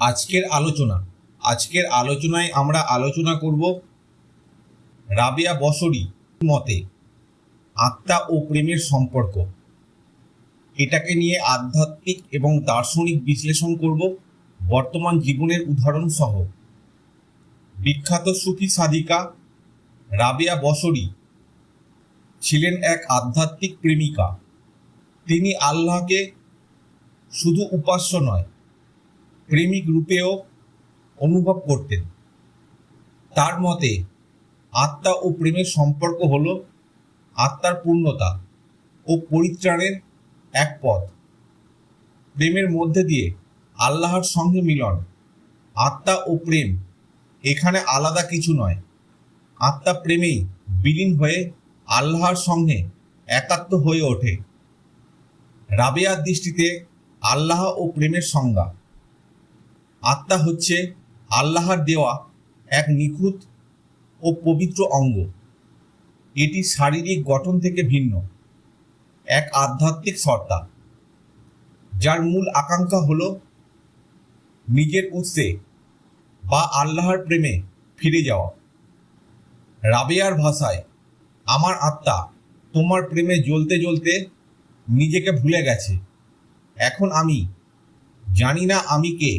আজকের আলোচনা। আজকের আলোচনায় আমরা আলোচনা করব রাবিয়া বসরি মতে আত্মা ও প্রেমের সম্পর্ক। এটাকে নিয়ে আধ্যাত্মিক এবং দার্শনিক বিশ্লেষণ করব বর্তমান জীবনের উদাহরণ সহ। বিখ্যাত সুফি সাধিকা রাবিয়া বসরি ছিলেন এক আধ্যাত্মিক প্রেমিকা। তিনি আল্লাহকে শুধু উপাস্য নয় প্রেমিক রূপেও অনুভব করতেন। তার মতে, আত্মা ও প্রেমের সম্পর্ক হল আত্মার পূর্ণতা ও পরিত্রাণের এক পথ। প্রেমের মধ্যে দিয়ে আল্লাহর সঙ্গে মিলন, আত্মা ও প্রেম এখানে আলাদা কিছু নয়। আত্মা প্রেমেই বিলীন হয়ে আল্লাহর সঙ্গে একাত্ম হয়ে ওঠে। রাবেয়ার দৃষ্টিতে আল্লাহ ও প্রেমের সংজ্ঞা। আত্মা হচ্ছে আল্লাহর দেওয়া এক নিখুঁত ও পবিত্র অঙ্গ। এটি শারীরিক গঠন থেকে ভিন্ন, এক আধ্যাত্মিক সত্তা, যার মূল আকাঙ্ক্ষা হল নিজের উৎসে বা আল্লাহর প্রেমে ফিরে যাওয়া। রাবেয়ার ভাষায়, আমার আত্মা তোমার প্রেমে জ্বলতে জ্বলতে নিজেকে ভুলে গেছে। এখন আমি জানি না আমি কে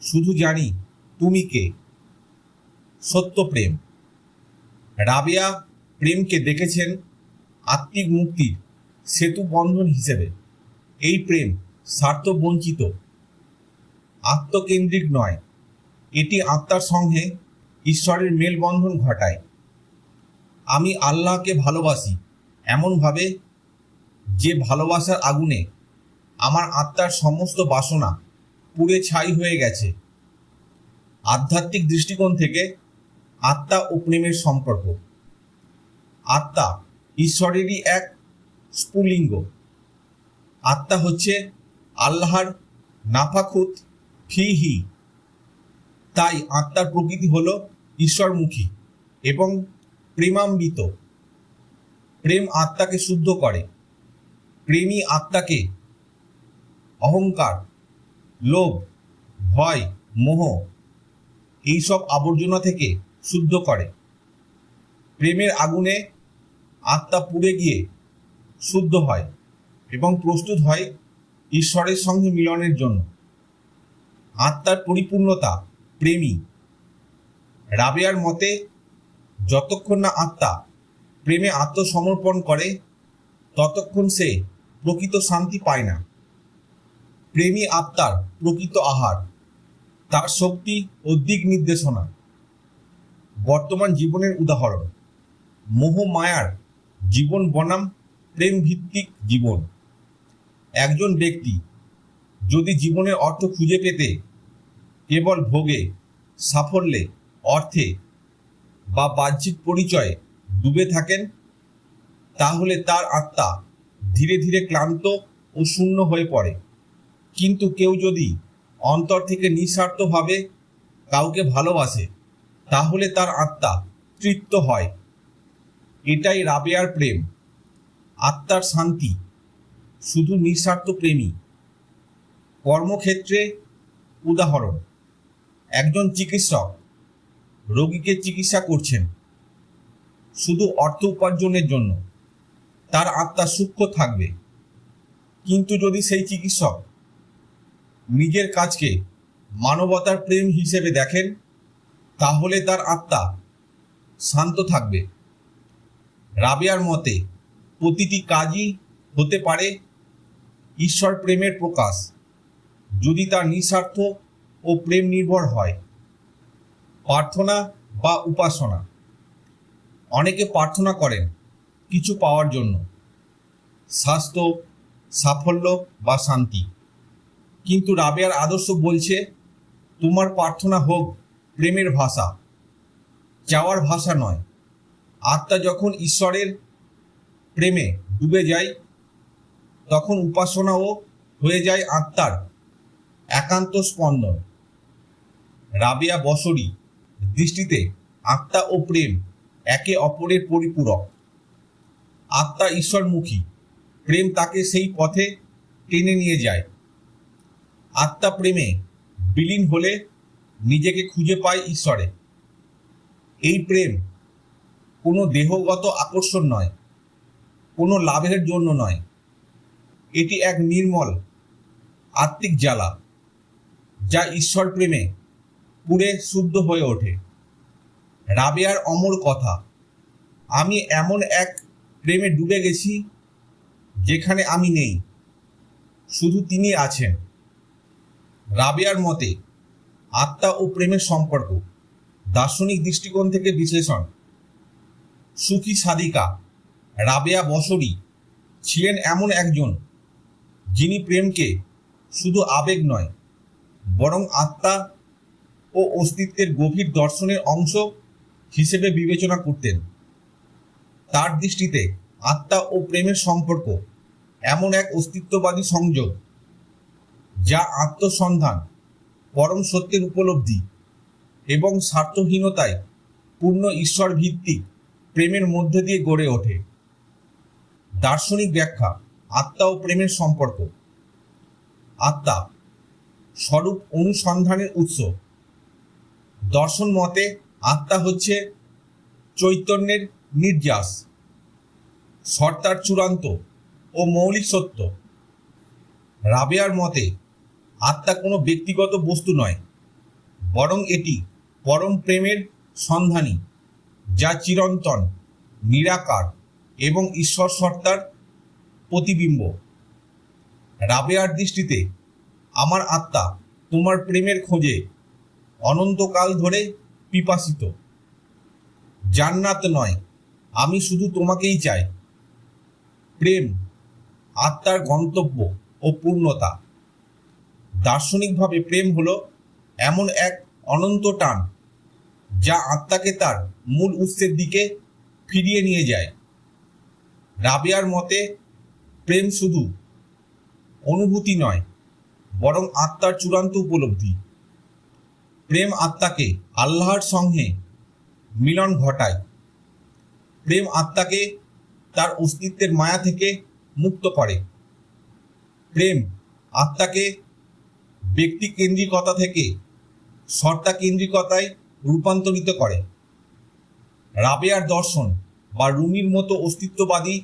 শুধু জানি তুমি কে। সত্য প্রেম। রাবেয়া প্রেমকে দেখেছেন আত্মিক মুক্তির সেতু বন্ধন হিসেবে। এই প্রেম স্বার্থ বঞ্চিত আত্মকেন্দ্রিক নয়। এটি আত্মার সঙ্গে ঈশ্বরের মেলবন্ধন ঘটায়। আমি আল্লাহকে ভালোবাসি এমনভাবে যে ভালোবাসার আগুনে আমার আত্মার সমস্ত বাসনা পুড়ে ছাই হয়ে গেছে। আধ্যাত্মিক দৃষ্টিকোণ থেকে আত্মা ও প্রেমের সম্পর্ক। আত্মা ঈশ্বরেরই এক স্ফুলিঙ্গ। আত্মা হচ্ছে আল্লাহর নাফাখুত ফিহি তাই আত্মার প্রকৃতি হল ঈশ্বরমুখী এবং প্রেমাম্বিত। প্রেম আত্মাকে শুদ্ধ করে। প্রেমী আত্মাকে অহংকার লোভ, ভয়, মোহ এইসব আবর্জনা থেকে শুদ্ধ করে। প্রেমের আগুনে আত্মা পুড়ে গিয়ে শুদ্ধ হয় এবং প্রস্তুত হয় ঈশ্বরের সঙ্গে মিলনের জন্য। আত্মার পরিপূর্ণতা প্রেমী। রাবেয়ার মতে, যতক্ষণ না আত্মা প্রেমে আত্মসমর্পণ করে, ততক্ষণ সে প্রকৃত শান্তি পায় না। প্রেমী আত্মার প্রকৃত আহার, তার শক্তি ও দিক নির্দেশনা। বর্তমান জীবনের উদাহরণ, মোহ মায়ার জীবন বনাম প্রেম ভিত্তিক জীবন। একজন ব্যক্তি যদি জীবনের অর্থ খুঁজে পেতে কেবল ভোগে, সাফল্যে, অর্থে বা বাহ্যিক পরিচয়ে ডুবে থাকেন, তাহলে তার আত্মা ধীরে ধীরে ক্লান্ত ও শূন্য হয়ে পড়ে। কিন্তু কেউ যদি অন্তর থেকে নিঃস্বার্থভাবে কাউকে ভালোবাসে, তাহলে তার আত্মা তৃপ্ত হয়। এটাই রাবেয়ার প্রেম। আত্মার শান্তি শুধু নিঃস্বার্থ প্রেমী কর্মক্ষেত্রে উদাহরণ, একজন চিকিৎসক রোগীকে চিকিৎসা করছেন শুধু অর্থ উপার্জনের জন্য, তার আত্মা সূক্ষ্ম থাকবে। কিন্তু যদি সেই চিকিৎসক নিজের কাজকে মানবতার প্রেম হিসেবে দেখেন, তাহলে তার আত্মা শান্ত থাকবে। রাবেয়ার মতে, প্রতিটি কাজই হতে পারে ঈশ্বর প্রেমের প্রকাশ, যদি তার নিঃস্বার্থ ও প্রেম নির্ভর হয়। প্রার্থনা বা উপাসনা। অনেকে প্রার্থনা করেন কিছু পাওয়ার জন্য। স্বাস্থ্য, সাফল্য বা শান্তি। কিন্তু রাবেয়ার আদর্শ বলছে, তোমার প্রার্থনা হোক, প্রেমের ভাষা। চাওয়ার ভাষা নয়। আত্মা যখন ঈশ্বরের প্রেমে ডুবে যায়, তখন উপাসনাও হয়ে যায় আত্মার একান্ত স্পন্দন। রাবেয়া বসরি দৃষ্টিতে আত্মা ও প্রেম একে অপরের পরিপূরক। আত্মা ঈশ্বরমুখী। প্রেম তাকে সেই পথে টেনে নিয়ে যায়। আত্মা প্রেমে বিলীন হলে নিজেকে খুঁজে পায় ঈশ্বরে। এই প্রেম কোনো দেহগত আকর্ষণ নয়, কোনো লাভের জন্য নয়। এটি এক নির্মল, আত্মিক জ্বালা, যা ঈশ্বর প্রেমে পুরে শুদ্ধ হয়ে ওঠে। রাবেয়ার অমর কথা, আমি এমন এক প্রেমে ডুবে গেছি যেখানে আমি নেই, শুধু তিনি আছেন। রাবেয়ার মতে আত্মা ও প্রেমের সম্পর্ক, দার্শনিক দৃষ্টিকোণ থেকে বিশ্লেষণ। সুখী সাদিকা রাবেয়া বসরি ছিলেন এমন একজন যিনি প্রেমকে শুধু আবেগ নয়, বরং আত্মা ও অস্তিত্বের গভীর দর্শনের অংশ হিসেবে বিবেচনা করতেন। তার দৃষ্টিতে আত্মা ও প্রেমের সম্পর্ক এমন এক অস্তিত্ববাদী সংযোগ যা আত্মসন্ধান, পরম সত্যের উপলব্ধি এবং স্বার্থহীনতায় পূর্ণ ঈশ্বর ভিত্তিক প্রেমের মধ্যে দিয়ে গড়ে ওঠে। দার্শনিক ব্যাখ্যা, আত্মা ও প্রেমের সম্পর্ক। আত্মা স্বরূপ অনুসন্ধানের উৎস। দর্শন মতে আত্মা হচ্ছে চৈতন্যের নির্যাস। সর্তার চূড়ান্ত ও মৌলিক সত্য। রাবেয়ার মতে আত্মা কোনো ব্যক্তিগত বস্তু নয়, বরং এটি পরম প্রেমের সন্ধানী, যা চিরন্তন, নিরাকার এবং ঈশ্বর সত্তার প্রতিবিম্ব। রাবেয়ার দৃষ্টিতে আমার আত্মা তোমার প্রেমের খোঁজে অনন্তকাল ধরে পিপাসিত। জান্নাত নয়, আমি শুধু তোমাকেই চাই। প্রেম, আত্মার গন্তব্য ও পূর্ণতা। দার্শনিকভাবে প্রেম হলো এমন এক অনন্ত টান যা আত্মাকে তার মূল উৎসের দিকে ফিরিয়ে নিয়ে যায়। রাবিয়ার মতে, প্রেম শুধু অনুভূতি নয়, বরং আত্মার চূড়ান্ত উপলব্ধি। প্রেম আত্মাকে আল্লাহর সঙ্গে মিলন ঘটায়। প্রেম আত্মাকে তার অস্তিত্বের মায়া থেকে মুক্ত করে। প্রেম আত্মাকে ব্যক্তি কেন্দ্রিকতা থেকে সত্তা কেন্দ্রিকতায় রূপান্তরিত করে। রাবেয়ার দর্শন বা রুমির মতো অস্তিত্ববাদী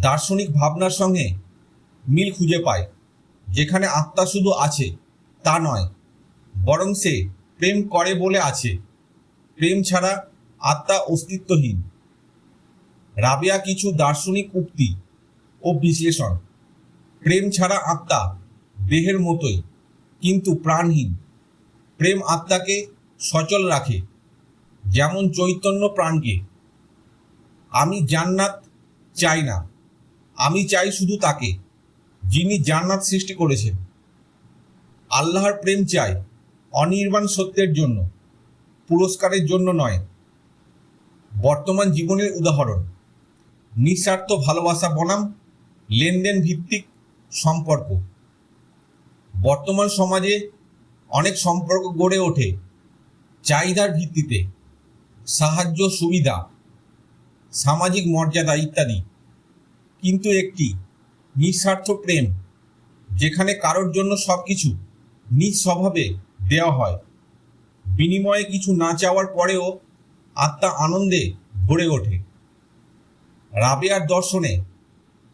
দার্শনিক ভাবনার সঙ্গে মিল খুঁজে পায়। যেখানে আত্মা শুধু আছে, তা নয়, বরং সে প্রেম করে বলে আছে। প্রেম ছাড়া আত্মা অস্তিত্বহীন। রাবেয়া কিছু দার্শনিক উক্তি ও বিশ্লেষণ। প্রেম ছাড়া আত্মা দেহের মতোই। কিন্তু প্রাণহীন। প্রেম আত্মাকে সচল রাখে, যেমন চৈতন্য প্রাণকে। আমি জান্নাত চাই না, আমি চাই শুধু তাকে, যিনি জান্নাত সৃষ্টি করেছেন। আল্লাহর প্রেম চাই অনির্বাণ সত্যের জন্য, পুরস্কারের জন্য নয়। বর্তমান জীবনের উদাহরণ, নিঃস্বার্থ ভালোবাসা বনাম, লেনদেন ভিত্তিক সম্পর্ক। বর্তমান সমাজে অনেক সম্পর্ক গড়ে ওঠে চাহিদার ভিত্তিতে, সাহায্য সুবিধা, সামাজিক মর্যাদা ইত্যাদি। কিন্তু একটি নিঃস্বার্থ প্রেম, যেখানে কারোর জন্য সব কিছু নিজ স্বভাবে দেওয়া হয়, বিনিময়ে কিছু না চাওয়ার পরেও আত্মা আনন্দে ভরে ওঠে। রাবেয়ার দর্শনে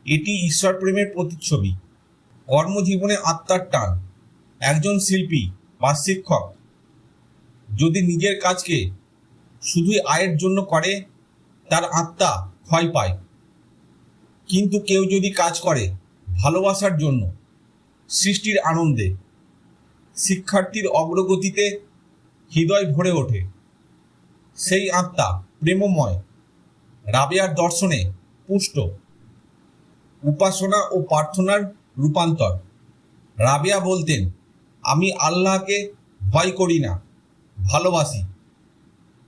এটি ঈশ্বর প্রেমের প্রতিচ্ছবি। কর্মজীবনে আত্মার টান। একজন শিল্পী বা শিক্ষক যদি নিজের কাজকে শুধুই আয়ের জন্য করে, তার আত্মা ক্ষয় পায়। কিন্তু কেউ যদি কাজ করে ভালোবাসার জন্য, সৃষ্টির আনন্দে, শিক্ষার্থীর অগ্রগতিতে হৃদয় ভরে ওঠে, সেই আত্মা প্রেমময়, রাবেয়ার দর্শনে পুষ্ট। উপাসনা ও প্রার্থনার রূপান্তর। রাবেয়া বলতেন, আমি আল্লাহকে ভয় করি না, ভালোবাসি,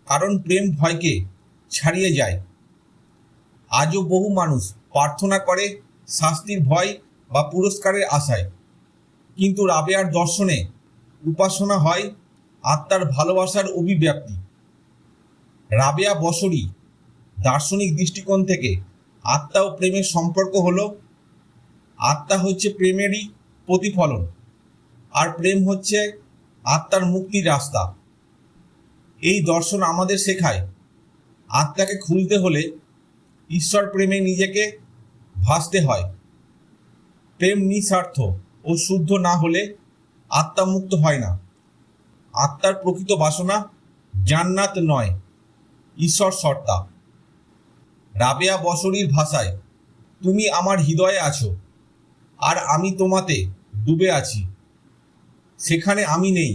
কারণ প্রেম ভয়কে ছাড়িয়ে যায়। আজও বহু মানুষ প্রার্থনা করে শাস্তির ভয় বা পুরস্কারের আশায়। কিন্তু রাবেয়ার দর্শনে উপাসনা হয় আত্মার ভালোবাসার অভিব্যক্তি। রাবেয়া বসরি দার্শনিক দৃষ্টিকোণ থেকে আত্মা ও প্রেমের সম্পর্ক হলো আত্মা হচ্ছে প্রেমেরই প্রতিফলন, আর প্রেম হচ্ছে আত্মার মুক্তির রাস্তা। এই দর্শন আমাদের শেখায়। আত্মাকে খুলতে হলে ঈশ্বর প্রেমে নিজেকে ভাসতে হয়। প্রেম নিঃস্বার্থ ও শুদ্ধ না হলে আত্মা মুক্ত হয় না। আত্মার প্রকৃত বাসনা জান্নাত নয়, ঈশ্বর সত্তা। রাবেয়া বসরির ভাষায়, তুমি আমার হৃদয়ে আছো। আর আমি তোমাতে ডুবে আছি। সেখানে আমি নেই,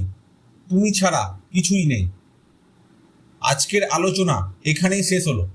তুমি ছাড়া কিছুই নেই। আজকের আলোচনা এখানেই শেষ হলো।